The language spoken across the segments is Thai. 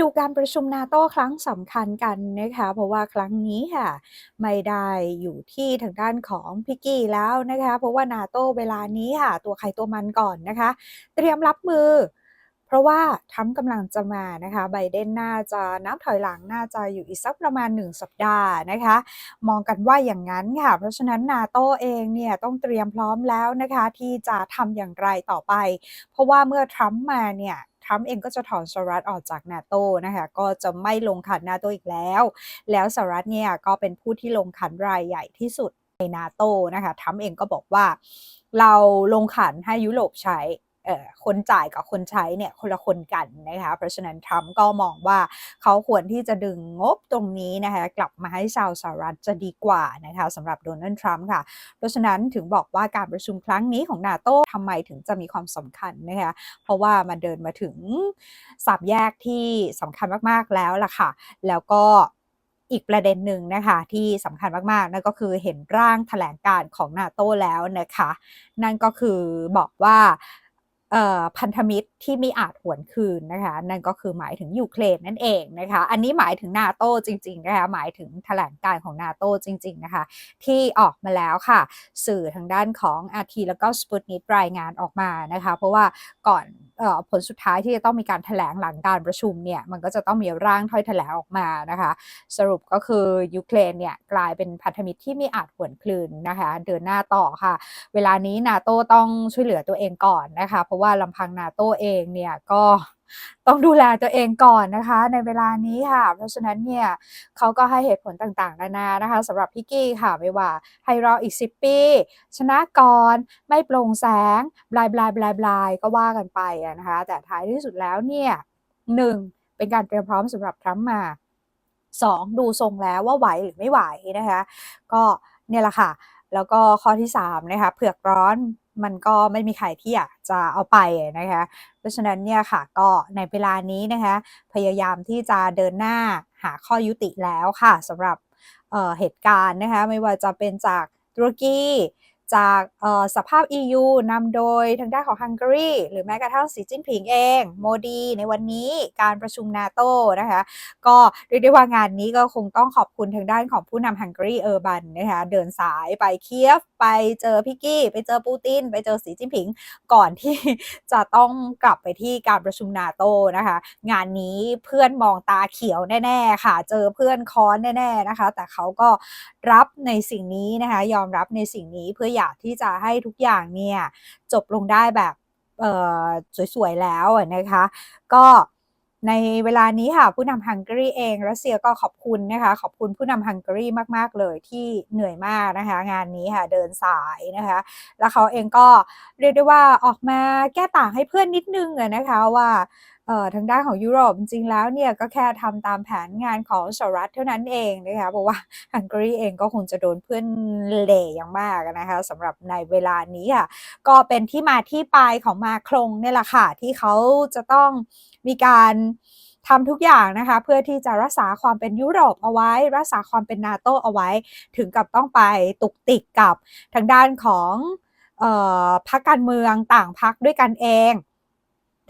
ดูการประชุมนาโต้ครั้งสำคัญกันนะคะเพราะว่าครั้งนี้ค่ะไม่ได้อยู่ที่ทางด้านของพิกกี้แล้วนะคะเพราะว่านาโต้เวลานี้ค่ะตัวใครตัวมันก่อนนะคะ เตรียมรับมือ เพราะว่าทรัมป์กำลังจะมานะคะไบเดนน่าจะนับถอยหลังน่าจะอยู่อีกสักประมาณ 1 สัปดาห์นะคะ มองกันว่าอย่างนั้นค่ะ เพราะฉะนั้นนาโตเองเนี่ยต้องเตรียมพร้อมแล้วนะคะที่จะทำอย่างไรต่อไป เพราะว่าเมื่อทรัมป์มาเนี่ย ทรัมป์เองก็จะถอนสหรัฐออกจากนาโตนะคะก็จะไม่ลงขันนาโตอีกแล้ว แล้วสหรัฐเนี่ยก็เป็นผู้ที่ลงขันรายใหญ่ที่สุดในนาโตนะคะทรัมป์เองก็บอกว่า เราลงขันให้ยุโรปใช้ คนจ่ายกับคนใช้เนี่ยคนละคนกันนะคะเพราะฉะนั้นทรัมป์ก็มองว่าเขาควรที่จะดึงงบตรงนี้นะคะกลับมาให้ชาวสหรัฐจะดีกว่านะคะสำหรับโดนัลด์ทรัมป์ค่ะ เพราะฉะนั้นถึงบอกว่าการประชุมครั้งนี้ของนาโต้ทำไมถึงจะมีความสำคัญนะคะเพราะว่ามันเดินมาถึงสามแยกที่สำคัญมากๆแล้วล่ะค่ะ แล้วก็อีกประเด็นหนึ่งนะคะที่สำคัญมากๆ นั่นก็คือเห็นร่างแถลงการของนาโตแล้วนะคะ นั่นก็คือบอกว่า พันธมิตรที่ไม่อาจหวนคืนนะคะ นั่นก็คือหมายถึงยูเครนนั่นเองนะคะ อันนี้หมายถึงนาโตจริงๆนะคะหมายถึงแถลงการของนาโตจริง ๆนะคะ ที่ออกมาแล้วค่ะ สื่อทางด้านของอาทีแล้วก็สปุตนิตรายงานออกมานะคะ เพราะว่าก่อน ผลสุดท้ายที่จะต้องมีการแถลงหลังการประชุมเนี่ยมันก็จะต้องมีร่างถ้อยแถลงออกมานะคะ สรุปก็คือยูเครนเนี่ยกลายเป็นพันธมิตรที่ไม่อาจหวนคืนนะคะเดินหน้าต่อค่ะ เวลานี้นาโตต้องช่วยเหลือตัวเองก่อนนะคะ เพราะว่าลำพังนาโตเองเนี่ยก็ ต้องดูแลตัวเองก่อนนะคะ ในเวลานี้ค่ะ เพราะฉะนั้นเนี่ยเขาก็ให้เหตุผลต่างๆ นานานะคะสำหรับพี่กี้ค่ะไม่ว่าให้รออีก 10 ปี ชนะก่อนไม่โปร่งแสงบลายบลายบลายบลายก็ว่ากันไปนะคะ แต่ท้ายที่สุดแล้วเนี่ยหนึ่งเป็นการเตรียมพร้อมสำหรับทรัมป์มา2ดูทรงแล้วว่าไหวหรือไม่ไหวนะคะ ก็เนี่ยแหละค่ะ แล้วก็ข้อที่3นะคะเผือกร้อน มันก็ไม่มีใครที่อยากจะเอาไปนะคะ เพราะฉะนั้นเนี่ยค่ะก็ในเวลานี้นะคะ พยายามที่จะเดินหน้าหาข้อยุติแล้วค่ะสำหรับเเหตุการณ์นะคะ ไม่ว่าจะเป็นจากตุรกี จากสภาพ EU นำโดยทางด้านของฮังการีหรือแม้กระทั่งสีจิ้นผิงเอง โมดีในวันนี้การประชุมนาโตนะคะ ก็เรียกได้ว่างานนี้ก็คงต้องขอบคุณทางด้านของผู้นำฮังการีเออร์บันนะคะเดินสายไปเคียฟ ไปเจอพี่กี้ ไปเจอปูติน ไปเจอสีจิ้นผิง ก่อนที่จะต้องกลับไปที่การประชุมนาโตนะคะ งานนี้เพื่อนมองตาเขียวแน่ๆค่ะ เจอเพื่อนค้อนแน่ๆนะคะ แต่เขาก็รับในสิ่งนี้นะคะยอมรับในสิ่งนี้เพื่ออยากที่จะให้ทุกอย่างเนี่ยจบลงได้แบบเออสวยๆแล้วนะคะ ก็ในเวลานี้ค่ะผู้นำฮังการีเองรัสเซียก็ขอบคุณนะคะขอบคุณผู้นำฮังการีมากๆเลยที่เหนื่อยมากนะคะงานนี้ค่ะเดินสายนะคะแล้วเขาเองก็เรียกได้ว่าออกมาแก้ต่างให้เพื่อนนิดนึงนะคะว่า ทางด้านของยุโรปจริงๆแล้วเนี่ยก็แค่ทำตามแผนงานของสหรัฐเท่านั้นเองนะคะเพราะว่าฮังการีเองก็คงจะโดนเพื่อนเหล่อย่างมากนะคะสำหรับในเวลานี้ค่ะก็เป็นที่มาที่ไปของมาครงเนี่ยแหละค่ะที่เขาจะต้องมีการทำทุกอย่างนะคะเพื่อที่จะรักษาความเป็นยุโรปเอาไว้ รักษาความเป็นนาโตเอาไว้ ถึงกับต้องไปตุกติกกับทางด้านของออพรรคการเมืองต่างพรรคด้วยกันเอง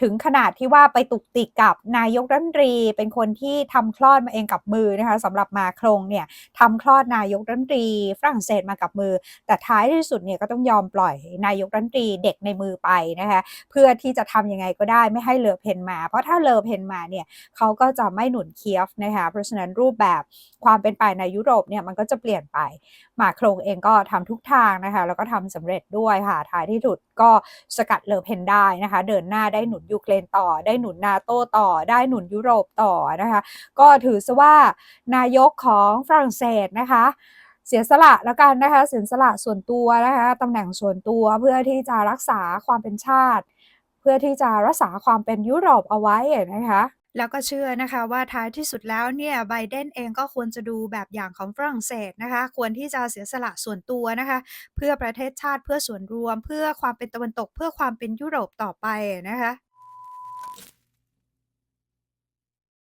ถึงขนาดที่ว่าไปตุกติกกับนายกรัฐมนตรี เป็นคนที่ทำคลอดมาเองกับมือนะคะสำหรับมาครงเนี่ยทำคลอดนายกรัฐมนตรีฝรั่งเศสมากับมือ แต่ท้ายที่สุดเนี่ยก็ต้องยอมปล่อยนายกรัฐมนตรีเด็กในมือไปนะคะเพื่อที่จะทำยังไงก็ได้ไม่ให้เลอเพนมา เพราะถ้าเลอเพนมาเนี่ยเขาก็จะไม่หนุนเคียฟนะคะเพราะฉะนั้นรูปแบบความเป็นไปในยุโรปเนี่ยมันก็จะเปลี่ยนไปมาโครงเองก็ทำทุกทางนะคะแล้วก็ทำสำเร็จด้วยค่ะท้ายที่สุดก็สกัดเลอเพนได้นะคะเดินหน้าได้หนุนยูเครนต่อ ได้หนุนนาโตต่อ ได้หนุนยุโรปต่อนะคะ ก็ถือซะว่านายกของฝรั่งเศสนะคะเสียสละแล้วกันนะคะ เสียสละส่วนตัวนะคะตำแหน่งส่วนตัวเพื่อที่จะรักษาความเป็นชาติ เพื่อที่จะรักษาความเป็นยุโรปเอาไว้นะคะแล้วก็เชื่อนะคะว่าท้ายที่สุดแล้วเนี่ยไบเดนเองก็ควรจะดูแบบอย่างของฝรั่งเศสนะคะควรที่จะเสียสละส่วนตัวนะคะเพื่อประเทศชาติเพื่อส่วนรวม เพื่อความเป็นตะวันตก เพื่อความเป็นยุโรปต่อไปนะคะ